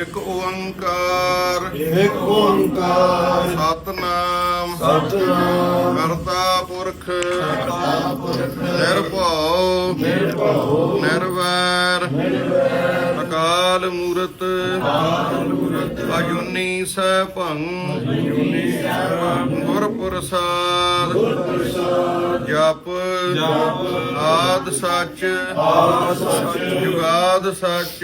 ਇੱਕ ਓੰਕਾਰ। ਇੱਕ ਓੰਕਾਰ। ਸਤਨਾਮ। ਸਤਨਾਮ। ਕਰਤਾ ਪੁਰਖ। ਕਰਤਾ ਪੁਰਖ। ਨਿਰਭਉ। ਨਿਰਭਉ। ਅਕਾਲ ਮੂਰਤ ਅਜੂਨੀ ਸੈਭੰ ਗੁਰ ਪ੍ਰਸਾਦ ਜਪ ਆਦ ਸੱਚ ਜੁਗਾਦ ਸੱਚ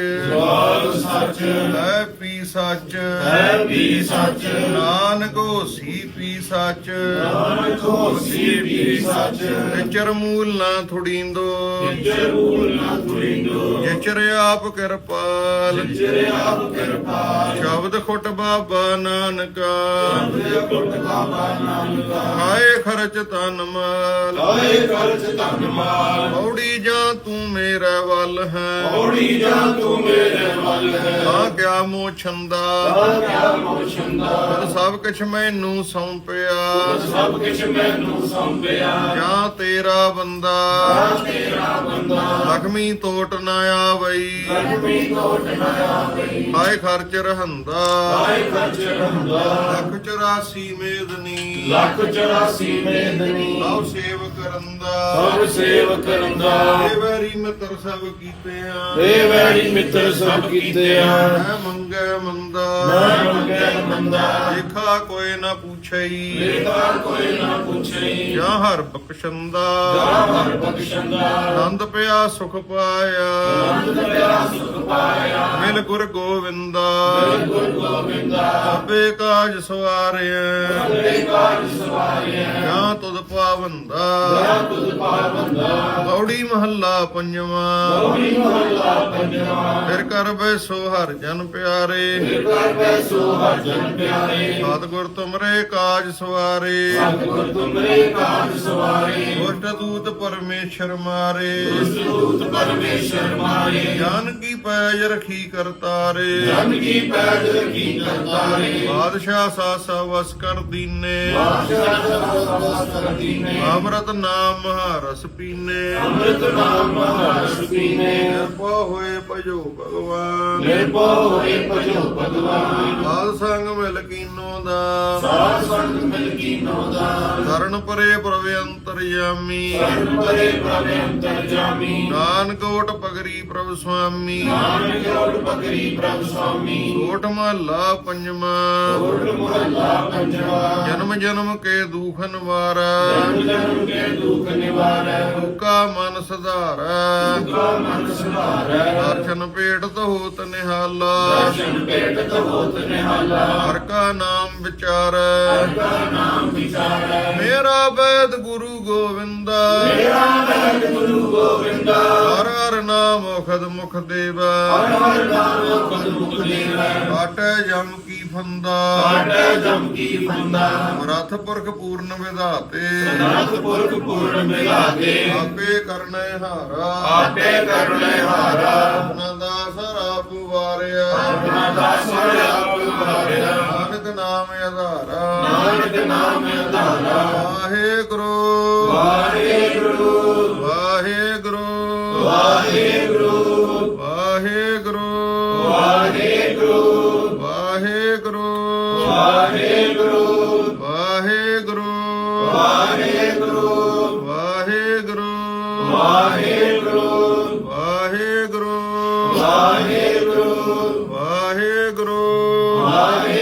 ਹੈ ਪੀ ਸੱਚ ਹੈ ਵੀ ਸੱਚ ਨਾਨਕ ਹੋਸੀ ਪੀ ਸੱਚ ਨਾਨਕ ਹੋਸੀ ਵੀ ਸੱਚ ਵਿਚਰ ਮੂਲ ਨਾ ਥੁੜੀਂਦੋ ਜਰੂਰ ਨਾ ਵਿਚਰ ਆਪ ਕਿਰਪਾਲ। ਜਿਰੇ ਆਪ ਕਿਰਪਾ ਸ਼ਬਦ ਖੁੱਟ ਬਾਬਾ ਨਾਨਕਾ। ਦੇ ਕੁੱਟ ਬਾਬਾ ਨਾਨਕਾ। ਹਾਏ ਖਰਚ ਤਨ ਮਾਲ। ਹਾਏ ਕਰਚ ਧਨ ਮਾਲ। ਔੜੀ ਜਾਂ ਤੂੰ ਮੇਰੇ ਵੱਲ ਹੈ। ਔੜੀ ਜਾ ਤੂੰ ਮੇਰੇ ਵੱਲ ਹੈ। ਕਿਆ ਮੋਹ ਛੰਦਾ ਤਾਂ ਕਿਆ ਸਭ ਕੁਛ ਮੈਨੂੰ ਸੌਂਪਿਆ। ਸਭ ਕੁਛ ਮੈਨੂੰ ਸੰਭਿਆ ਜਾਂ ਤੇਰਾ ਬੰਦਾ। ਤੇਰਾ ਬੰਦਾ। ਲਖਮੀ ਤੋਟ ਨਾ ਆਵਈ। ਲਖਮੀ ਕੋਟ ਨਾ ਆਵੇ ਹਾਏ ਖਰਚ ਰਹੰਦਾ। ਹਾਏ ਕਰਚ ਰੰਦਾ ਲੱਖ 84 ਮੇਦਨੀ। ਲੱਖ 84 ਮੇਦਨੀ। ਆਉ ਸੇਵ ਕਰੰਦਾ ਸਭ ਸੇਵ ਕਰੰਦਾ ਇਹ ਵੈਰੀ ਮਿੱਤਰ ਸਭ ਕੀਤੇ ਆ ਏ ਵੈਰੀ ਮਿੱਤਰ ਸਭ ਕੀਤੇ ਆ ਮੰਗੇ ਮੰਦਾ ਮੰਗੈ। ਮੰਦਾ ਦੇਖਾ ਕੋਈ ਨਾ ਪੁੱਛਈ। ਲੇਖਾ ਕੋਈ ਨਾ ਪੁੱਛੇ ਜਾਂ ਹਰ ਬਖਸ਼ੰਦਾ। ਜਾ ਹਰ ਬਖਸ਼ੰਦਾ। ਆਨੰਦ ਪਿਆ ਸੁਖ ਪਾਇਆ। ਅੰਤ ਪਿਆ ਸੁਖ ਪਾਇਆ। ਮਿਲ ਗੁਰ ਗੋਵਿੰਦਾ। ਗੁਰ ਗੋਬਿੰਦਾ ਸਭੇ ਕਾਜ ਸਵਾਰਿਆ ਤੇ ਕਾਜ ਸਵਾਰਿਆ ਜਾਂ ਤੁਧ ਪਾਵੰਦਾ। ਜਾ ਤੁਧ ਪਾਵੰਦਾ। ਗੌੜੀ ਮਹੱਲਾ ਪੰਜਵਾਂ। ਗੌਰੀ ਮਹੱਲਾ ਪੰਜਵਾ। ਫਿਰ ਕਰ ਬੈਸੋ ਹਰ ਜਨ ਪਿਆਰੇ। ਕਰ ਬੈਸੋ ਹਰ ਜਨ ਪਿਆਰੇ ਸਤਿਗੁਰ ਤੁਮਰੇ ਕਾਜ ਸਵਾਰੇ। ਸਤਿਗੁਰ ਤੁਮਰੇ ਕਾਜ ਸਵਾਰੇ। ਦੁਸ਼ਟ ਦੂਤ ਪਰਮੇਸ਼ਰ ਮਾਰੇ। ਦੂਤ ਪਰਮੇਸ਼ਰ ਮਾਰੇ। ਜਾਨ ਕੀ ਪੈਜ ਰਖੀ ਕਰਤਾਰੇ। ਜਨ ਕੀ ਪੈਜ ਕੀ ਕਰਤਾਰੇ। ਬਾਦਸ਼ਾਹ ਸਾਸਾ ਵਸ ਕਰ ਦੀਨੇ। ਬਾਦਸ਼ਾਹ ਸਦਾ ਸਰਦੀ ਨੇ ਅੰਮ੍ਰਿਤ ਨਾਮ ਰਸ ਪੀਨੇ। ਅੰਮ੍ਰਿਤ ਨਾਮ ਮਹਾਰਸ਼ ਪੀਨੇ। ਕਿਰਪਾ ਹੋਏ ਭਜੋ ਭਗਵਾਨ। ਨਿਰਭਉ ਹੋਏ ਭਜੋ ਭਗਵਾਨ। ਸਾਧ ਸੰਗ ਮਿਲ ਕੀਨੋ ਦਾ। ਸਾਧ ਸੰਗ ਮਿਲ ਕੀਨੋ ਦਾ। ਕਰਨ ਪਰੇ ਪ੍ਰਭ ਅੰਤਰਯਾਮੀ ਸਰਨ ਪਰੇ ਪ੍ਰਭ ਅੰਤਰ ਜਾਮੀ। ਨਾਨਕ ਓਟ ਪਗਰੀ ਪ੍ਰਭ ਸੁਆਮੀ। ਨਾਨਕ ਓਟ ਪਗਰੀ ਪ੍ਰਭ ਸੁਆਮੀ। ਓਟ ਮਹੱਲਾ ਪੰਜਵਾਂ। ਓਟ ਮੁਹੱਲਾ ਪੰਜਵਾ। ਜਨਮ ਜਨਮ ਕੇ ਦੁਖ ਨਿਵਾਰੈ। ਜਨਮ ਜਨਮ ਕੇ ਦੁਖ ਨਿਵਾਰੈ। ਕਾ ਮਨ ਸੁਧਾਰੈ। ਕਾ ਮਨ ਸੁਧਾਰੈ। ਦਰਸ਼ਨ ਭੇਟ ਹੋਤ ਨਿਹਾਲਾ। ਦਰਸ਼ਨ ਭੇਟਤ ਹੋਤ ਨਿਹਾਲਾ। ਹਰ ਕਾ ਨਾਮ ਵਿਚਾਰੈ। ਕਾ ਨਾਮ ਵਿਚਾਰੈ। ਮੇਰਾ ਬੈਦ ਗੁਰੂ ਗੋਵਿੰਦਾ। ਮੇਰਾ ਬੈਠ ਗੁਰੂ ਗੋਬਿੰਦਾ ਹਰ ਹਰ ਨਾਮ ਮੁਖਦ ਮੁਖ ਦੇਵਾ। ਹਰ ਹਰ ਨਾਮ ਕਦ ਮੁਖ ਦੇਵੈ। ਕਾਟੈ ਜਮ ਕੀ ਫੰਦਾ। ਕਾਟੈ ਜਮ ਕੀ ਫੰਦਾ। ਰਥ ਪੁਰਖ ਪੂਰਨ ਵਿਧਾਤੇ। ਨਾਥ ਪੁਰਖ ਪੂਰਨ ਮਿਲਾਤੇ ਆਪੇ ਕਰਨੈ ਹਾਰਾ। ਆਪੇ ਕਰਨੇ ਹਾਰਾ। ਆਪਣਾ ਆਧਾਰਾ ਨਾਨਕ ਨਾਮ ਆਧਾਰਾ ਵਾਹਿਗੁਰੂ ਵਾਹਿਗੁਰੂ ਵਾਹਿਗੁਰੂ ਵਾਹਿਗੁਰੂ ਵਾਹਿਗੁਰੂ ਵਾਹਿਗੁਰੂ ਵਾਹਿਗੁਰੂ ਵਾਹਿਗੁਰੂ ਵਾਹਿਗੁਰੂ ਵਾਹਿਗੁਰੂ ਵਾਹਿਗੁਰੂ ਵਾਹਿਗੁਰੂ ਵਾਹਿਗੁਰੂ ਵਾਹਿਗੁਰੂ ਵਾਹਿਗੁਰੂ ਵਾਹਿਗੁਰੂ